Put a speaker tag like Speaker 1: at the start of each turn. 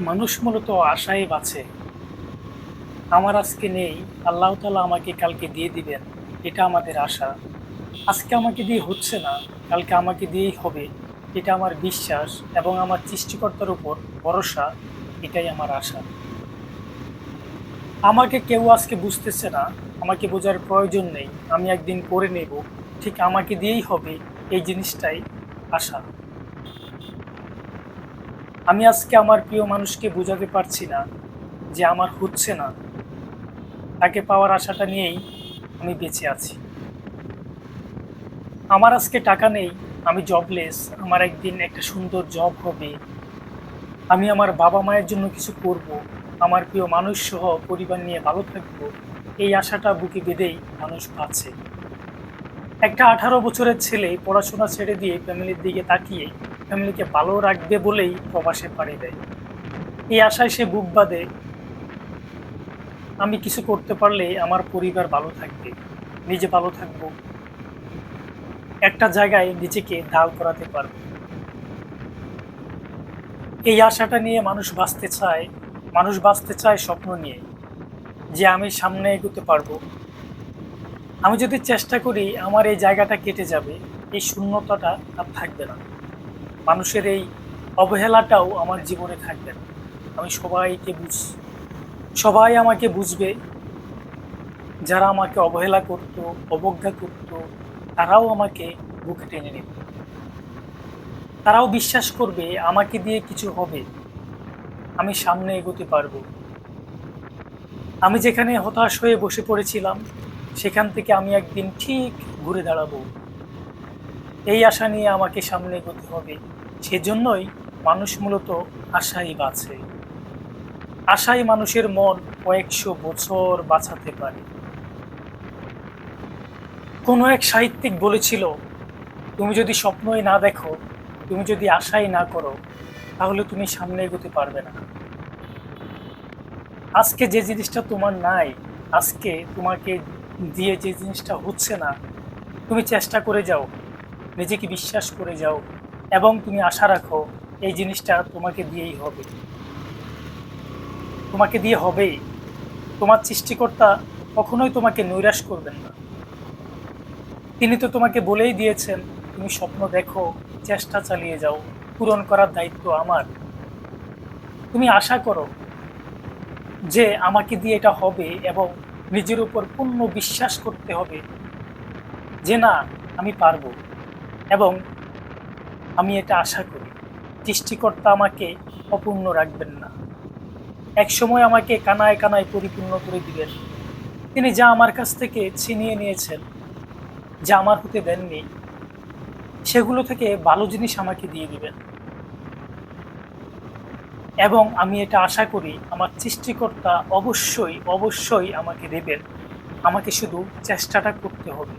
Speaker 1: মানুষ মূলত আশায় বাঁচে। আমার আজকে নেই, আল্লাহ তালা আমাকে কালকে দিয়ে দিবেন, এটা আমাদের আশা। আজকে আমাকে দিয়ে হচ্ছে না, কালকে আমাকে দিয়েই হবে, এটা আমার বিশ্বাস এবং আমার সৃষ্টিকর্তার উপর ভরসা, এটাই আমার আশা। আমাকে কেউ আজকে বুঝতেছে না, আমাকে বোঝার প্রয়োজন নেই, আমি একদিন করে নেব, ঠিক আমাকে দিয়েই হবে, এই জিনিসটাই আশা। আমি আজকে আমার প্রিয় মানুষকে বোঝাতে পারছি না যে আমার হচ্ছে না। তাকে পাওয়ার আশাটা নিয়েই আমি বেঁচে আছি। আমার আজকে টাকা নেই, আমি জবলেস আমার একদিন একটা সুন্দর জব হবে। আমি আমার বাবা মায়ের জন্য কিছু করব, আমার প্রিয় মানুষ সহ পরিবার নিয়ে ভালো থাকব, এই আশাটা বুকে বেঁধেই মানুষ পাচ্ছে একটা আঠারো বছরের ছেলে পড়াশোনা ছেড়ে দিয়ে ফ্যামিলির দিকে তাকিয়ে ফ্যামিলিকে ভালো রাখবে বলেই প্রবাসে পাড়ি দেয়। এই আশায় সে বুক বাঁধে, আমি কিছু করতে পারলে আমার পরিবার ভালো থাকবে, নিজে ভালো থাকব। একটা জায়গায় নিজেকে দাল করাতে পারব। এই আশাটা নিয়ে মানুষ বাঁচতে চায়, মানুষ বাঁচতে চায় স্বপ্ন নিয়ে, যে আমি সামনে এগোতে পারব। আমি যদি চেষ্টা করি, আমার এই জায়গাটা কেটে যাবে, এই শূন্যতাটা আর থাকবে না। মানুষের এই অবহেলাটাও আমার জীবনে থাকবে না। আমি সবাইকে বুঝ, সবাই আমাকে বুঝবে। যারা আমাকে অবহেলা করত, অবজ্ঞা করত, তারাও আমাকে বুকে টেনে নেবে। তারাও বিশ্বাস করবে, আমাকে দিয়ে কিছু হবে। আমি সামনে এগোতে পারব। আমি যেখানে হতাশ হয়ে বসে পড়েছিলাম, সেখান থেকে আমি একদিন ঠিক ঘুরে দাঁড়াবো। এই আশা নিয়ে আমাকে সামনে এগোতে হবে। সেজন্যই মানুষ মূলত আশাই বাঁচে। আশাই মানুষের মন কয়েকশো বছর বাঁচাতে পারে। কোনো এক সাহিত্যিক বলেছিল, তুমি যদি স্বপ্নই না দেখো, তুমি যদি আশাই না করো, তাহলে তুমি সামনে এগোতে পারবে না। আজকে যে জিনিসটা তোমার নাই, আজকে তোমাকে দিয়ে যে জিনিসটা হচ্ছে না, তুমি চেষ্টা করে যাও। নিজেকে বিশ্বাস করে যাও এবং তুমি আশা রাখো এই জিনিসটা তোমাকে দিয়েই হবে। তোমাকে দিয়ে হবেই। তোমার সৃষ্টিকর্তা কখনোই তোমাকে নৈরাশ করবেন না। তিনি তো তোমাকে বলেই দিয়েছেন, তুমি স্বপ্ন দেখো, চেষ্টা চালিয়ে যাও, পূরণ করার দায়িত্ব আমার। তুমি আশা করো যে আমাকে দিয়ে এটা হবে এবং নিজের উপর পূর্ণ বিশ্বাস করতে হবে যে না, আমি পারব। এবং আমি এটা আশা করি, সৃষ্টিকর্তা আমাকে অপূর্ণ রাখবেন না। এক সময় আমাকে কানায় কানায় পরিপূর্ণ করে দিবেন। তিনি যা আমার কাছ থেকে ছিনিয়ে নিয়েছেন, যা আমার হতে দেননি, সেগুলো থেকে ভালো জিনিস আমাকে দিয়ে দিবেন। এবং আমি এটা আশা করি, আমার সৃষ্টিকর্তা অবশ্যই অবশ্যই আমাকে দেবেন। আমাকে শুধু চেষ্টাটা করতে হবে।